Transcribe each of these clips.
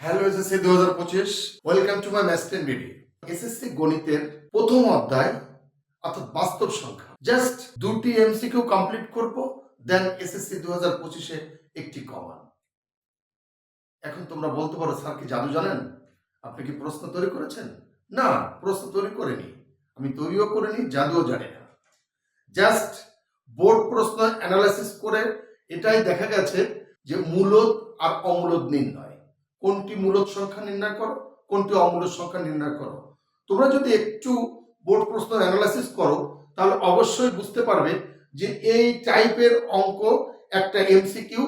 Hello SSC দু হাজার পঁচিশ, ওয়েলকাম টু মাই ম্যাস্টেন ভিডিও। এসএসসি গণিতের প্রথম অধ্যায়, অর্থাৎ বাস্তব সংখ্যা। জাস্ট দুটি এমসিকিউ কমপ্লিট করব, দেন এসএসসি দু হাজার পঁচিশে একটি কমান এখন তোমরা বলতে পারো, স্যার কি জাদু জানেন? আপনি কি প্রশ্ন তৈরি করেছেন? না, প্রশ্ন তৈরি করিনি। আমি তৈরিও করিনি, জাদুও জানি না। জাস্ট বোর্ড প্রশ্ন অ্যানালাইসিস করে এটাই দেখা গেছে যে মূলত আর অমূলত নির্ণয়। কোনটি মূলত সংখ্যা নির্ণয় করো, কোনটি অমূলত সংখ্যা নির্ণয় করো। তোমরা যদি একটু বোর্ড প্রশ্ন অ্যানালাইসিস করো, তাহলে অবশ্যই বুঝতে পারবে যে এই টাইপের অঙ্ক একটা এমসিকিউ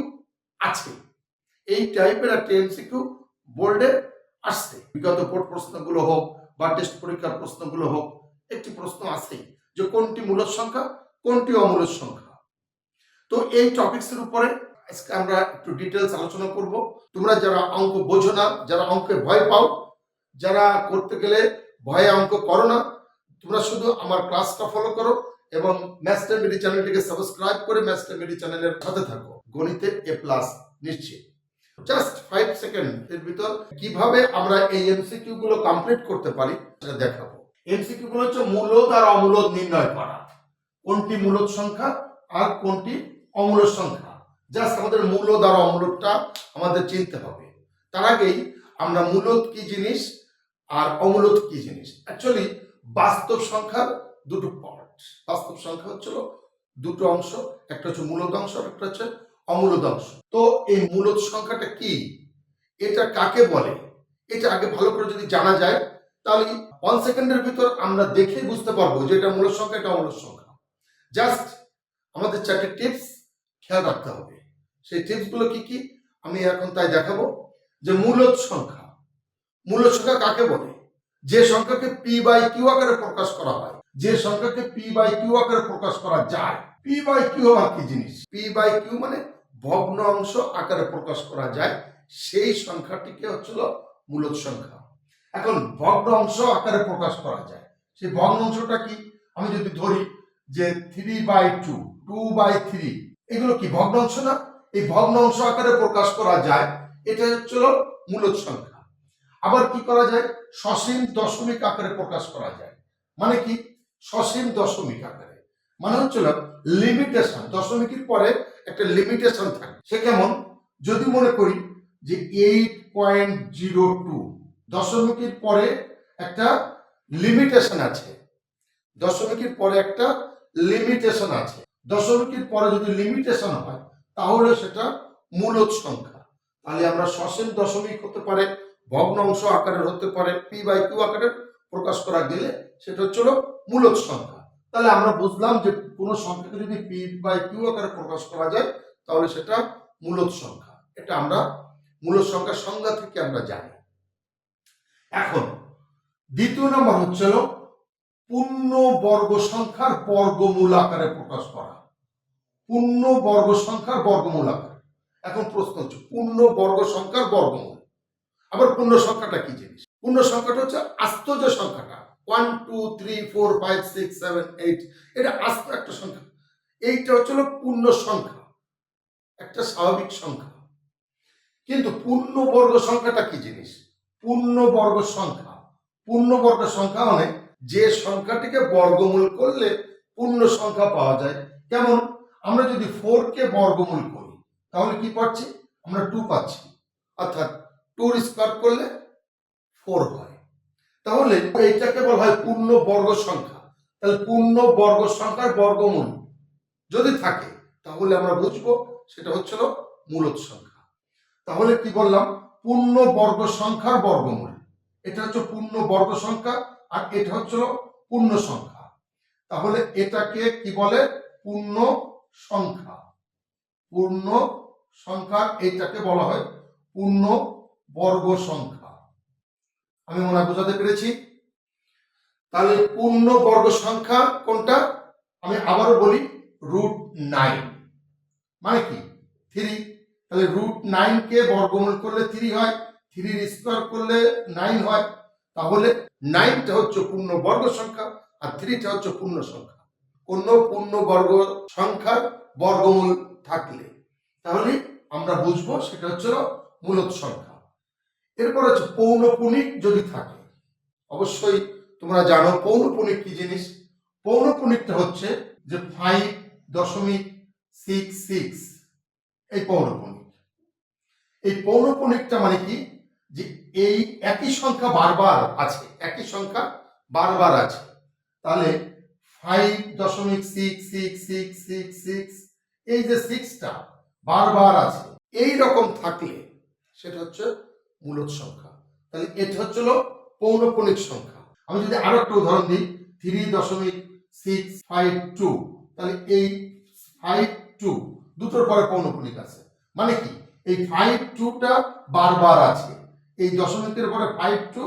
আছে। এই টাইপের একটা এমসিকিউ বোর্ডে আসছে। বিগত বোর্ড প্রশ্নগুলো হোক বা টেস্ট পরীক্ষার প্রশ্নগুলো হোক, একটি প্রশ্ন আছেই যে কোনটি মূলত সংখ্যা, কোনটি অমূলত সংখ্যা। তো এই টপিক্সের উপরে আমরা একটু ডিটেলস আলোচনা করব। তোমরা যারা অঙ্ক বোঝো না, যারা অঙ্কে ভয় পাও, যারা করতে গেলে ভয়ে অঙ্ক করো না, তোমরা শুধু আমার ক্লাসটা ফলো করো এবং ম্যাস্টার মিডি চ্যানেলটিকে সাবস্ক্রাইব করে ম্যাস্টার মিডি চ্যানেলের সাথে থাকো। গণিতে এ প্লাস নিশ্চিত। জাস্ট ফাইভ সেকেন্ড এর ভিতর কীভাবে আমরা এই এমসিকিউ গুলো কমপ্লিট করতে পারি, সেটা দেখাবো। এমসিকিউ গুলো হচ্ছে মূলত আর অমূলত নির্ণয় করা। কোনটি মূলত সংখ্যা আর কোনটি অমূলত সংখ্যা? জাস্ট আমাদের মূলত আর অমূলতটা আমাদের চিনতে হবে। তার আগেই আমরা মূলত কি জিনিস আর অমূলত কি জিনিস? অ্যাকচুয়ালি বাস্তব সংখ্যার দুটো পার্ট বাস্তব সংখ্যা হচ্ছিল দুটো অংশ, একটা হচ্ছে মূলত অংশ আর একটা হচ্ছে অমূলত অংশ। তো এই মূলত সংখ্যাটা কি? এটা কাকে বলে? এটা আগে ভালো করে যদি জানা যায়, তাহলে ওয়ান সেকেন্ডের ভিতর আমরা দেখে বুঝতে পারব যে এটা মূলত সংখ্যা, এটা অমূলত সংখ্যা। জাস্ট আমাদের চারটে টিপস খেয়াল রাখতে হবে। সেই টিপসগুলো কি কি? আমি এখন তাই দেখাবো। যে মূলত সংখ্যা। মূলত সংখ্যা কাকে বলে? যে সংখ্যাকে পি বাই কিউ আকারে প্রকাশ করা হয়, যে সংখ্যাকে পি বাই কিউ আকারে প্রকাশ করা যায়। পি বাই কিউ আবার কি জিনিস? পি বাই কিউ মানে ভগ্ন অংশ আকারে প্রকাশ করা যায়। সেই সংখ্যাটিকে হচ্ছিল মূলত সংখ্যা। এখন ভগ্ন অংশ আকারে প্রকাশ করা যায়। সেই ভগ্ন অংশটা কি? আমি যদি ধরি যে three by two two by three এগুলো কি ভগ্ন অংশ না? এই ভগ্নাংশ আকারে প্রকাশ করা যায় এটা হচ্ছিল মূলত সংখ্যা। আবার কি করা যায়? সসীম দশমিক আকারে প্রকাশ করা যায়। মানে কি? সসীম দশমিক আকারে। মানে হচ্ছিল লিমিটেশন দশমিকের পরে একটা লিমিটেশন থাকে। সে কেমন? যদি মনে করি যে এইট পয়েন্ট জিরো টু দশমিকের পরে একটা লিমিটেশন আছে। দশমিকের পরে একটা লিমিটেশন আছে। দশমিকের পরে যদি লিমিটেশন হয় তাহলে সেটা মূলত সংখ্যা। তাহলে আমরা সসীম দশমিক হতে পারে ভগ্নাংশ আকারের হতে পারে পি বাই কিউ আকারের প্রকাশ করা গেলে সেটা হচ্ছিল মূলত সংখ্যা। তাহলে আমরা বুঝলাম যে কোনো সংখ্যাকে যদি পি বাই কিউ আকারে প্রকাশ করা যায়, তাহলে সেটা মূলত সংখ্যা। এটা আমরা মূলত সংখ্যার সংজ্ঞা থেকে আমরা জানি। এখন, দ্বিতীয় নম্বর হচ্ছিল পূর্ণ বর্গ সংখ্যার বর্গমূল আকারে প্রকাশ করা। পূর্ণ বর্গ সংখ্যার বর্গমূল আকারে এখন প্রশ্ন হচ্ছে পূর্ণ বর্গ সংখ্যার বর্গমূল। আবার পূর্ণ সংখ্যাটা কি জিনিস? পূর্ণ সংখ্যাটা হচ্ছে আস্ত যে সংখ্যাটা। One two three four five six seven eight এটা আস্ত একটা সংখ্যা। এইটা হচ্ছিল পূর্ণ সংখ্যা। একটা স্বাভাবিক সংখ্যা। কিন্তু পূর্ণ বর্গ সংখ্যাটা কি জিনিস? পূর্ণ বর্গ সংখ্যা। পূর্ণ বর্গ সংখ্যা মানে যে সংখ্যাটিকে বর্গমূল করলে পূর্ণ সংখ্যা পাওয়া যায়। যেমন আমরা যদি ফোর কে বর্গমূল করি, তাহলে কি পাচ্ছি? আমরা টু পাচ্ছি। অর্থাৎ টুর স্কোয়ার করলে ফোর হয়। তাহলে এইটাকে বলা হয় পূর্ণ বর্গ সংখ্যা। তাহলে পূর্ণ বর্গ সংখ্যার বর্গমূল যদি থাকে, তাহলে আমরা বুঝব সেটা হচ্ছিল মূলত সংখ্যা। তাহলে কি বললাম? পূর্ণ বর্গ সংখ্যার বর্গমূল। এটা হচ্ছে পূর্ণ বর্গ সংখ্যা আর এটা হচ্ছিল পূর্ণ সংখ্যা। তাহলে এটাকে কি বলে? পূর্ণ সংখ্যা। পূর্ণ সংখ্যা এইটাকে বলা হয় পূর্ণ বর্গ সংখ্যা। আমি মনে বোঝাতে পেরেছি? তাহলে পূর্ণ বর্গ সংখ্যা কোনটা? আমি আবারও বলি রুট নাইন। মানে কি? থ্রি। তাহলে রুট নাইন কে বর্গমূল করলে থ্রি হয়, থ্রির স্কোয়ার করলে নাইন হয়। তাহলে নাইনটা হচ্ছে পূর্ণ বর্গ সংখ্যা আর থ্রিটা হচ্ছে পূর্ণ সংখ্যা। কোন পূর্ণ বর্গ সংখ্যার বর্গমূল থাকলে। তাহলে আমরা বুঝব সেটা হচ্ছে মূলত সংখ্যা। এরপর হচ্ছে পৌনপুনিক যদি থাকে, অবশ্যই তোমরা জানো পৌনপুনিক কি জিনিস? পৌনপুনিকটা হচ্ছে যে ফাইভ দশমিক সিক্স সিক্স এই পৌনপুনিক। এই পৌনপুনিকটা মানে কি? যে এই একই সংখ্যা বারবার আছে, একই সংখ্যা বারবার আছে। তাহলে ফাইভ দশমিক six six six six six এই যে সিক্সটা বারবার আছে, এই রকম থাকলে সেটা হচ্ছে মূলত সংখ্যা। তাহলে এটা হচ্ছিল পৌনপুনিক সংখ্যা। আমি যদি আরও একটা উদাহরণ দিই থ্রি দশমিক সিক্স ফাইভ টু তাহলে এই ফাইভ টু দুটোর পরে পৌনপুনিক আছে। মানে কি? এই ফাইভ টুটা বারবার আছে, এই দশমিকের পরে ফাইভ টু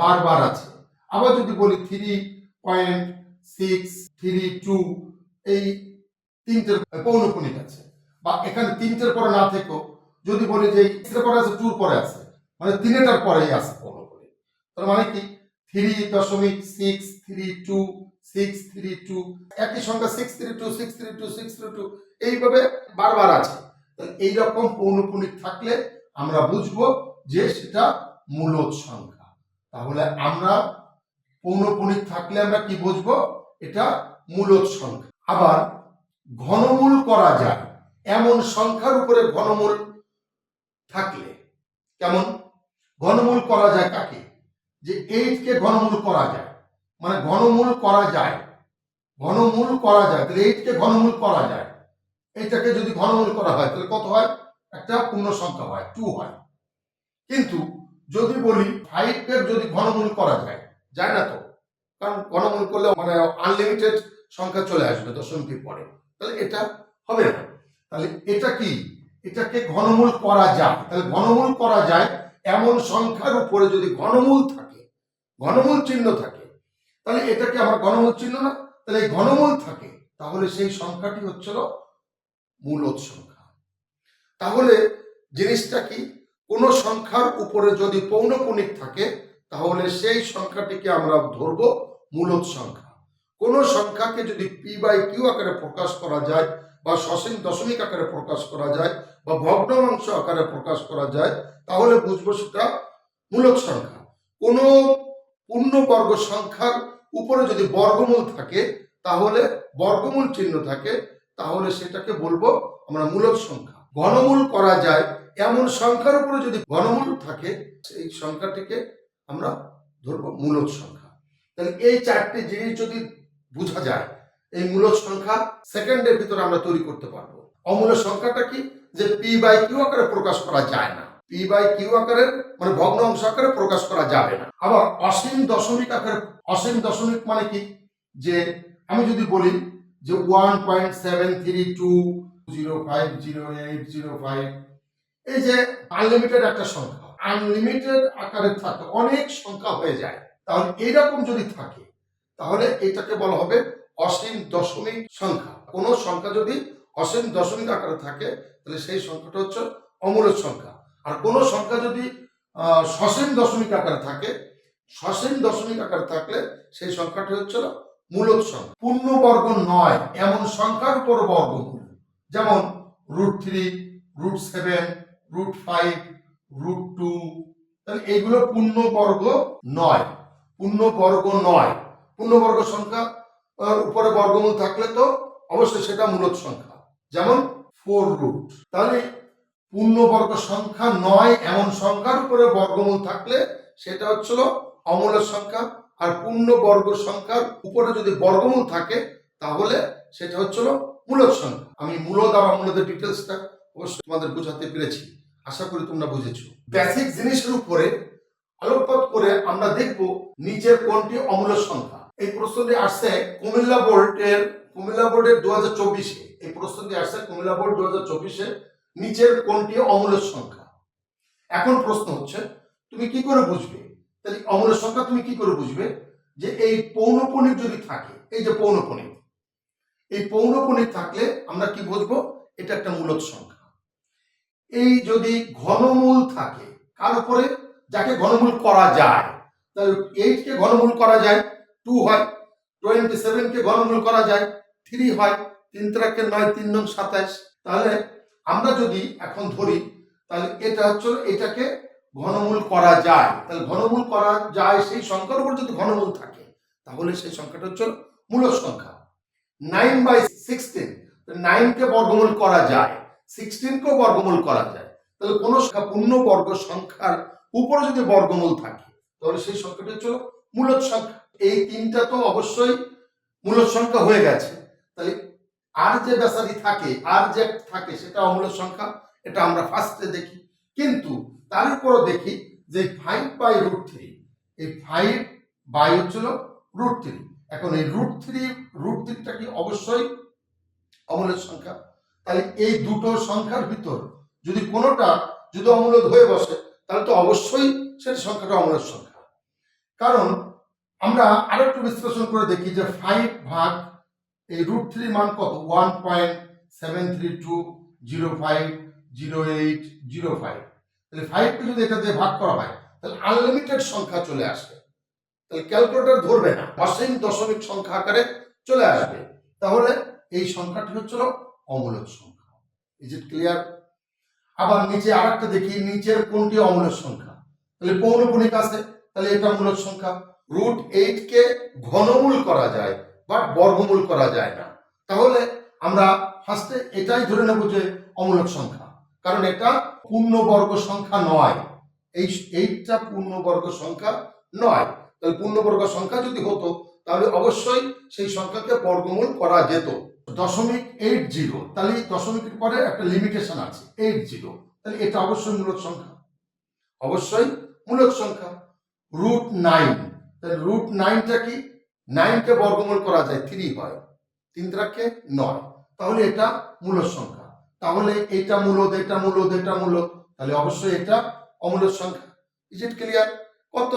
বারবার আছে। আবার যদি বলি three point six three two এই তিনটের পৌনপুনিক আছে। বা এখানে তিনটের পরে না থেকেও যদি বলি যে এর পরে আছে টুর পরে আছে মানে তিনটার পরেই আছে পৌনপুনিক। তার মানে কি? থ্রি দশমিক six three two six three two একই সংখ্যা six three two six three two six three two এইভাবে বারবার আছে। এইরকম পৌনপুনিক থাকলে আমরা বুঝব যে সেটা মূলত সংখ্যা। তাহলে আমরা পৌনপুনিক থাকলে আমরা কি বুঝব? এটা মূলত সংখ্যা। আবার ঘনমূল করা যায়। এমন সংখ্যার উপরে ঘনমূল থাকলে কেমন? ঘনমূল করা যায় কাকে? যে এইটকে ঘনমূল করা যায়। মানে ঘনমূল করা যায়। ঘনমূল করা যায়। তাহলে এইটকে ঘনমূল করা যায়। এইটাকে যদি ঘনমূল করা হয়, তাহলে কত হয়? একটা পূর্ণ সংখ্যা হয় টু হয়। কিন্তু যদি বলি ফাইভ এর যদি ঘনমূল করা যায় যায় না তো। কারণ ঘনমূল করলে মানে আনলিমিটেড সংখ্যা চলে আসবে দশমিকের পরে। তাহলে এটা হবে না। তাহলে এটা কি? এটাকে ঘনমূল করা যায়। তাহলে ঘনমূল করা যায় এমন সংখ্যার উপরে যদি ঘনমূল থাকে, ঘনমূল চিহ্ন থাকে, তাহলে এটাকে আমার ঘনমূল চিহ্ন না? তাহলে এই ঘনমূল থাকে, তাহলে সেই সংখ্যাটি হচ্ছিল মূলত সংখ্যা। তাহলে জিনিসটা কি? কোন সংখ্যার উপরে যদি পৌনপুনিক থাকে তাহলে সেই সংখ্যাটিকে আমরা ধরব মূলত সংখ্যা। কোন সংখ্যাকে যদি পি বাই কিউ আকারে প্রকাশ করা যায় বা সসীম দশমিক আকারে প্রকাশ করা যায় বা ভগ্নাংশ আকারে প্রকাশ করা যায়, তাহলে বুঝব সেটা মূলক সংখ্যা। কোন পূর্ণবর্গ সংখ্যার উপরে যদি বর্গমূল থাকে, তাহলে বর্গমূল চিহ্ন থাকে, তাহলে সেটাকে বলব আমরা মূলক সংখ্যা। ঘনমূল করা যায় এমন সংখ্যার উপরে যদি ঘনমূল থাকে, সেই সংখ্যাটিকে আমরা ধরবো মূলক সংখ্যা। তাহলে এই চারটি জিনিস যদি বোঝা যায়, এই মূলক সংখ্যা সেকেন্ডের ভিতরে আমরা তৈরি করতে পারব। অমূলক সংখ্যাটা কি? যে পি বাই কিউ আকারে প্রকাশ করা যায় না। পি বাই কিউ আকারে মানে ভগ্ন অংশ আকারে প্রকাশ করা যাবে না। আবার অসীম দশমিক আকারে, অসীম দশমিক মানে কি? যে আমি যদি বলি যে one point seven three two zero five zero eight zero five এই যে আনলিমিটেড একটা সংখ্যা। আনলিমিটেড আকারে থাকে, অনেক সংখ্যা হয়ে যায়। তাহলে এইরকম যদি থাকে, তাহলে এটাকে বলা হবে অসীম দশমিক সংখ্যা। কোনো সংখ্যা যদি অসীম দশমিক আকারে থাকে, তাহলে সেই সংখ্যাটা হচ্ছে অমূলক সংখ্যা। আর কোনো সংখ্যা যদি সসীম দশমিক আকারে থাকে, সসীম দশমিক আকারে থাকলে সেই সংখ্যাটি হচ্ছে মূলক সংখ্যা। পূর্ণবর্গ নয়, এমন সংখ্যার উপর বর্গমূল। যেমন root three root seven root five root two তাহলে এগুলো পূর্ণবর্গ নয় পূর্ণবর্গ নয়। পূর্ণবর্গ সংখ্যা উপরে বর্গমূল থাকলে তো অবশ্যই সেটা মূলত সংখ্যা। যেমন ফোর রুট তাহলে পূর্ণবর্গ সংখ্যা নয় এমন সংখ্যার উপরে বর্গমূল থাকলে সেটা হচ্ছিল অমূলক সংখ্যা। আর পূর্ণবর্গ সংখ্যার উপরে যদি বর্গমূল থাকে, তাহলে সেটা হচ্ছিল মূলক সংখ্যা। আমি মূলত আর অমূলদের ডিটেলসটা অবশ্যই তোমাদের বোঝাতে পেরেছি। আশা করি তোমরা বুঝেছ। বেসিক জিনিসের উপরে আলোকপাত করে আমরা দেখব নিচের কোনটি অমূল্য সংখ্যা। এই প্রশ্নটি আসছে কুমিল্লা বোর্ডের কুমিল্লা বোর্ডের দু হাজার চব্বিশে। এই প্রশ্নটি আসছে কুমিল্লা বোর্ড দু হাজার চব্বিশে নিচের কোনটি অমূল্য সংখ্যা। এখন প্রশ্ন হচ্ছে তুমি কি করে বুঝবে? তাহলে অমূল্য সংখ্যা তুমি কি করে বুঝবে? যে এই পৌনপণিক যদি থাকে এই যে পৌনপণিক এই পৌনপণিক থাকলে আমরা কি বুঝব? এটা একটা মূলক সংখ্যা। এই যদি ঘনমূল থাকে, কার উপরে? যাকে ঘনমূল করা যায়। তাহলে এইট কে ঘনমূল করা যায় টু হয়। টোয়েন্টি সেভেন কে ঘনমূল করা যায় থ্রি হয়। তিন ত্রাকে নয়, তিন নং সাতাইশ তাহলে আমরা যদি এখন ধরি, তাহলে এটা হচ্ছে, এটাকে ঘনমূল করা যায়। তাহলে ঘনমূল করা যায় সেই সংখ্যার উপর যদি ঘনমূল থাকে, তাহলে সেই সংখ্যাটা হচ্ছে মূলদ সংখ্যা। নাইন বাই সিক্সটিন নাইনকে বর্গমূল করা যায়। সিক্সটিনকেও বর্গমূল করা যায়। তাহলে কোনো পূর্ণ বর্গ সংখ্যার উপরে যদি বর্গমূল থাকে, তাহলে সেই সংখ্যাটি হচ্ছে মূলদ সংখ্যা। এই তিনটা তো অবশ্যই মূলদ সংখ্যা হয়ে গেছে। তাহলে আর যে বেসারি থাকে, আর যে থাকে, সেটা অমূলদ সংখ্যা, এটা আমরা ফার্স্টে দেখি। কিন্তু তার উপরও দেখি যে ফাইভ বাই রুট থ্রি এই ফাইভ বাই হচ্ছিল রুট থ্রি এখন এই রুট থ্রি রুট থ্রিটা কি অবশ্যই অমূলদ সংখ্যা? তাহলে এই দুটো সংখ্যার ভিতর যদি কোনোটা যদি অমূলদ হয়ে বসে, তাহলে তো অবশ্যই সেটা সংখ্যাটা অমূলদ সংখ্যা। কারণ আমরা আরও একটু বিশ্লেষণ করে দেখি যে ফাইভ ভাগ এই রুট থ্রি মান কত? One point seven three two zero five zero eight zero five তাহলে ফাইভকে যদি এটা দিয়ে ভাগ করা হয়, তাহলে আনলিমিটেড সংখ্যা চলে আসবে তাহলে ক্যালকুলেটর ধরবে না। অসীম দশমিক সংখ্যা আকারে চলে আসবে। তাহলে এই সংখ্যাটি হচ্ছিল অমূলক সংখ্যা। ইজ ইট ক্লিয়ার আবার নিচে আর একটা দেখি, নিচের কোনটি অমূলক সংখ্যা? তাহলে পৌনপুণিক আছে, তাহলে এটা মূলক সংখ্যা। রুট এইট কে ঘনমূল করা যায় বাট বর্গমূল করা যায় না। তাহলে আমরা ফার্স্টে এটাই ধরে নেব যে অমূলক সংখ্যা। কারণ এটা পূর্ণবর্গ সংখ্যা নয়। এই এইটটা পূর্ণবর্গ সংখ্যা নয়। তাহলে পূর্ণবর্গ সংখ্যা যদি হতো, তাহলে অবশ্যই সেই সংখ্যাকে বর্গমূল করা যেত। দশমিক এইট জিরো তাহলে দশমিকের পরে একটা লিমিটেশন আছে এইট জিরো তাহলে এটা অবশ্যই মূলক সংখ্যা। অবশ্যই মূলক সংখ্যা রুট নাইন তাহলে রুট নাইনটা কি? নাইনকে বর্গমূল করা যায় থ্রি হয়, তিন ত্রাকে নয়, তাহলে এটা মূলদ সংখ্যা। তাহলে এটা মূলদ এটা মূলদ এটা মূলদ তাহলে অবশ্যই এটা অমূলদ সংখ্যা। ইজ ইট ক্লিয়ার কত?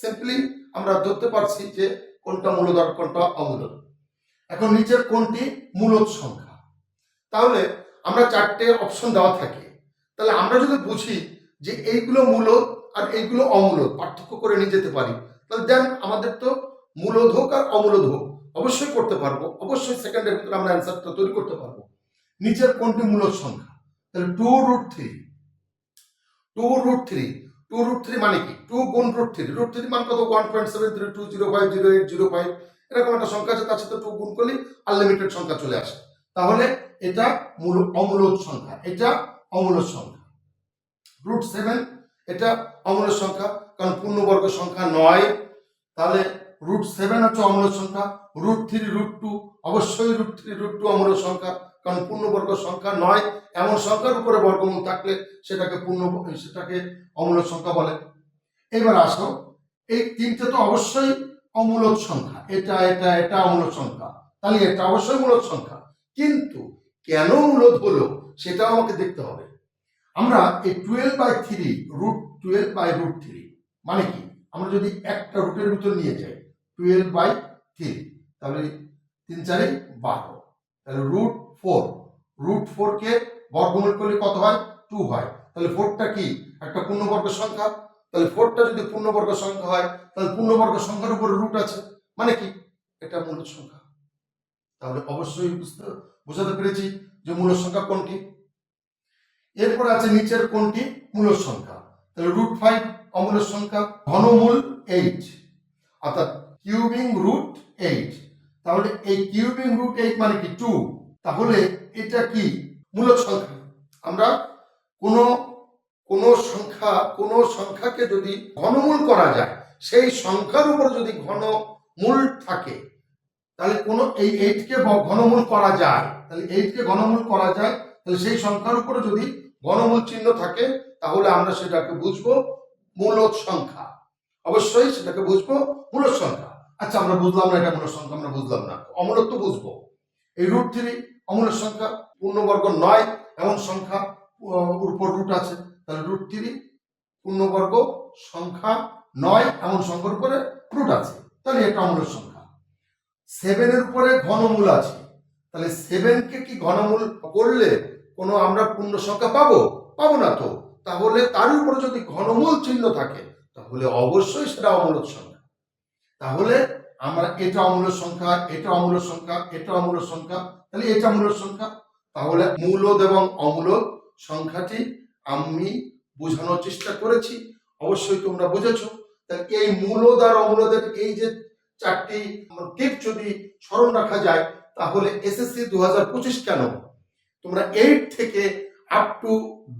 সিম্পলি আমরা ধরতে পারছি যে কোনটা মূলদ আর কোনটা অমূলদ এখন নিচের কোনটি? মূলদ সংখ্যা। তাহলে আমরা চারটে অপশন দেওয়া থাকে। তাহলে আমরা যদি বুঝি যে এইগুলো মূলদ আর এইগুলো অমূলদ, পার্থক্য করে নিয়ে যেতে পারি, তাহলে দেন আমাদের তো মূলদ হোক আর অমূলদ হোক, অবশ্যই করতে পারব। অবশ্যই সেকেন্ডের ভিতরে আমরা অ্যান্সারটা তৈরি করতে পারব। নিচের কোনটি? মূলদ সংখ্যা। তাহলে two root three two root three two root three মানে কি? টু গুণ রুট থ্রি রুট থ্রি মানে কত? One point seven three two zero five zero eight zero five এরকম একটা সংখ্যা আছে, তার সাথে টু গুণ করলেই আনলিমিটেড সংখ্যা চলে আসে। তাহলে এটা মূল অমূলদ সংখ্যা, এটা অমূলদ সংখ্যা। রুট সেভেন এটা অমূলদ সংখ্যা, কারণ পূর্ণবর্গ সংখ্যা নয়। তাহলে রুট সেভেন হচ্ছে অমূলদ সংখ্যা রুট থ্রি রুট টু অবশ্যই রুট থ্রি রুট টু অমূলদ সংখ্যা, কারণ পূর্ণবর্গ সংখ্যা নয়, এমন সংখ্যার উপরে বর্গমূল থাকলে সেটাকে পূর্ণ, সেটাকে অমূলদ সংখ্যা বলে। এবার আসো, এই তিনটে তো অবশ্যই অমূলদ সংখ্যা। এটা এটা এটা অমূলক সংখ্যা। তাহলে এটা অবশ্যই মূলক সংখ্যা। কিন্তু কেন মূলদ হলো সেটাও আমাকে দেখতে হবে। আমরা এই twelve by three root twelve by root three মানে কি? আমরা যদি একটা রুটের ভিতর নিয়ে যাই টুয়েলভ বাই থ্রি তাহলে তিন চারে বারো। তাহলে রুট ফোর রুট ফোরকে বর্গমূল করলে কত হয়? টু হয়। তাহলে ফোরটা কি? একটা পূর্ণবর্গ সংখ্যা। তাহলে ফোরটা যদি পূর্ণবর্গ সংখ্যা হয়, তাহলে পূর্ণবর্গ সংখ্যার উপরে রুট আছে। মানে কি? এটা মূল সংখ্যা। তাহলে অবশ্যই বুঝতে, বোঝাতে পেরেছি যে মূল সংখ্যা কোনটি। এরপর আছে নিচের কোনটি? মূল সংখ্যা। তাহলে রুট ফাইভ অমূল সংখ্যা, ঘনমূল এইট অর্থাৎ কিউবিং রুট এইট তাহলে এই কিউবিং রুট এইট মানে কি? টু তাহলে এটা কি? মূলক সংখ্যা। আমরা কোনো কোনো সংখ্যা, কোনো সংখ্যাকে যদি ঘনমূল করা যায়, সেই সংখ্যার উপর যদি ঘনমূল থাকে, তাহলে কোনো এই এইটকে ঘনমূল করা যায়, তাহলে এইটকে ঘনমূল করা যায়, তাহলে সেই সংখ্যার উপরে যদি ঘনমূল চিহ্ন থাকে, তাহলে আমরা সেটাকে বুঝব মূলদ সংখ্যা। অবশ্যই সেটাকে বুঝব মূলদ সংখ্যা। আচ্ছা আমরা বুঝলাম না এটা মূলদ সংখ্যা, আমরা বুঝলাম না। অমূলক তো বুঝব। এই রুট থ্রি অমূলক সংখ্যা পূর্ণবর্গ নয়, এমন সংখ্যা উপর রুট আছে। তাহলে রুট থ্রি পূর্ণবর্গ সংখ্যা নয়, এমন সংখ্যার উপরে রুট আছে। তাহলে এটা অমূলক সংখ্যা। সেভেনের উপরে ঘনমূল আছে। তাহলে সেভেনকে কি ঘনমূল করলে কোনো আমরা পূর্ণ সংখ্যা পাবো? পাবো না তো। তাহলে তার উপরে যদি ঘনমূল চিহ্ন থাকে, তাহলে অবশ্যই সেটা অমূলক সংখ্যা। তাহলে আমরা এটা অমূলক সংখ্যা, এটা অমূলক সংখ্যা, এটা অমূলক সংখ্যা, তাহলে এটা মূলক সংখ্যা। তাহলে মূলদ এবং অমূলক সংখ্যাটি আমি বোঝানোর চেষ্টা করেছি, অবশ্যই তোমরা বুঝেছ। এই মূলদার অমূলদের এই যে চারটি টিপ যদি স্মরণ রাখা যায়, তাহলে এসএসসি দু হাজার পঁচিশ কেন? তোমরা এইট থেকে আপ টু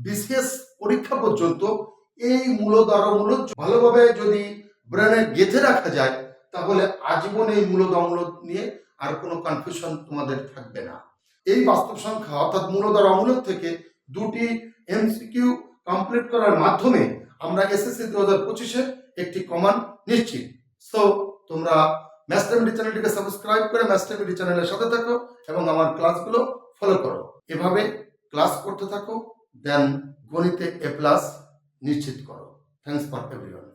বিসিএস পরীক্ষা পর্যন্ত এই মূলধর মূল ভালোভাবে যদি ব্রেনে গেঁথে রাখা যায়, তাহলে আজীবন এই মূলদ অমূলদ নিয়ে আর কোনো কনফিউশন তোমাদের থাকবে না। এই বাস্তব সংখ্যা অর্থাৎ মূলধর অমূলদ থেকে দুটি এমসিকিউ কমপ্লিট করার মাধ্যমে আমরা এসএসসি দু হাজার পঁচিশে একটি কমান নিশ্চিত। সো তোমরা ম্যাস্টারমিডি চ্যানেলটিকে সাবস্ক্রাইব করে ম্যাস্টারমিডি চ্যানেলের সাথে থাকো এবং আমার ক্লাসগুলো ফলো করো। এভাবে ক্লাস করতে থাকো দেন গণিতে এ প্লাস নিশ্চিত করো। Thanks for everyone